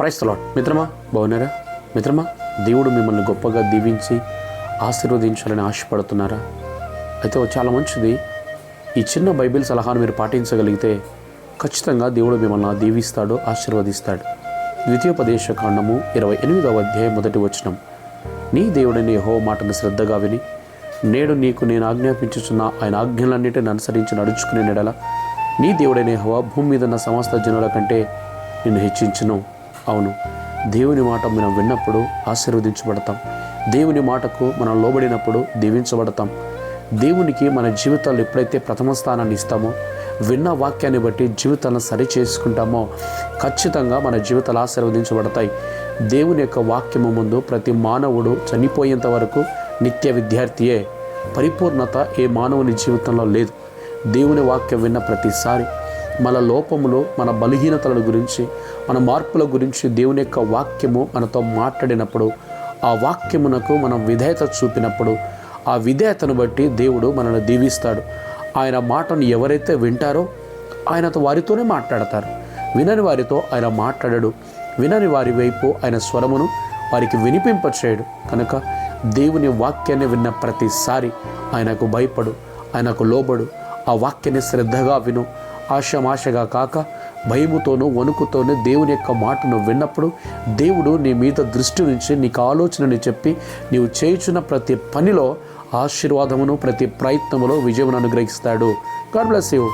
Praise the Lord మిత్రమా బాగున్నారా? మిత్రమా దేవుడు మిమ్మల్ని గొప్పగా దీవించి ఆశీర్వదించాలని ఆశపడుతున్నారా? అయితే చాలా మంచిది. ఈ చిన్న బైబిల్ సలహాను మీరు పాటించగలిగితే ఖచ్చితంగా దేవుడు మిమ్మల్ని దీవిస్తాడు ఆశీర్వదిస్తాడు. ద్వితీయోపదేశ కాండము ఇరవై ఎనిమిదవ అధ్యాయం మొదటి వచనం. నీ దేవుడిని యహో మాటను శ్రద్ధగా విని నేడు నీకు నేను ఆజ్ఞాపించుచున్న ఆయన ఆజ్ఞలన్నిటిని అనుసరించి నడుచుకునే నెడల నీ దేవుడైన హో భూమి మీద ఉన్న సమస్త జనుల కంటే నిన్ను హెచ్చించును. అవును. దేవుని మాట మనం విన్నప్పుడు ఆశీర్వదించబడతాం. దేవుని మాటకు మనం లోబడినప్పుడు దీవించబడతాం. దేవునికి మన జీవితాలు ఎప్పుడైతే ప్రథమ స్థానాన్ని ఇస్తామో విన్న వాక్యాన్ని బట్టి జీవితాలను సరి చేసుకుంటామో ఖచ్చితంగా మన జీవితాలు ఆశీర్వదించబడతాయి. దేవుని యొక్క వాక్యము ముందు ప్రతి మానవుడు చనిపోయేంత వరకు నిత్య విద్యార్థియే. పరిపూర్ణత ఏ మానవుని జీవితంలో లేదు. దేవుని వాక్యం విన్న ప్రతిసారి మన లోపములు మన బలహీనతల గురించి మన మార్పుల గురించి దేవుని యొక్క వాక్యము మనతో మాట్లాడినప్పుడు ఆ వాక్యమునకు మనం విధేయత చూపినప్పుడు ఆ విధేయతను బట్టి దేవుడు మనల్ని దీవిస్తాడు. ఆయన మాటను ఎవరైతే వింటారో ఆయనతో వారితోనే మాట్లాడతారు. వినని వారితో ఆయన మాట్లాడడు. వినని వారి వైపు ఆయన స్వరమును వారికి వినిపింపచేయడు. కనుక దేవుని వాక్యాన్ని విన్న ప్రతిసారి ఆయనకు భయపడు ఆయనకు లోబడు. ఆ వాక్యాన్ని శ్రద్ధగా విను. ఆశమాశగా కాక భయముతోనూ వణుకుతోనూ దేవుని యొక్క మాటను విన్నప్పుడు దేవుడు నీ మీద దృష్టి నుంచి నీకు ఆలోచనని చెప్పి నీవు చేయుచున్న ప్రతి పనిలో ఆశీర్వాదమును ప్రతి ప్రయత్నములో విజయమును అనుగ్రహిస్తాడు. God bless you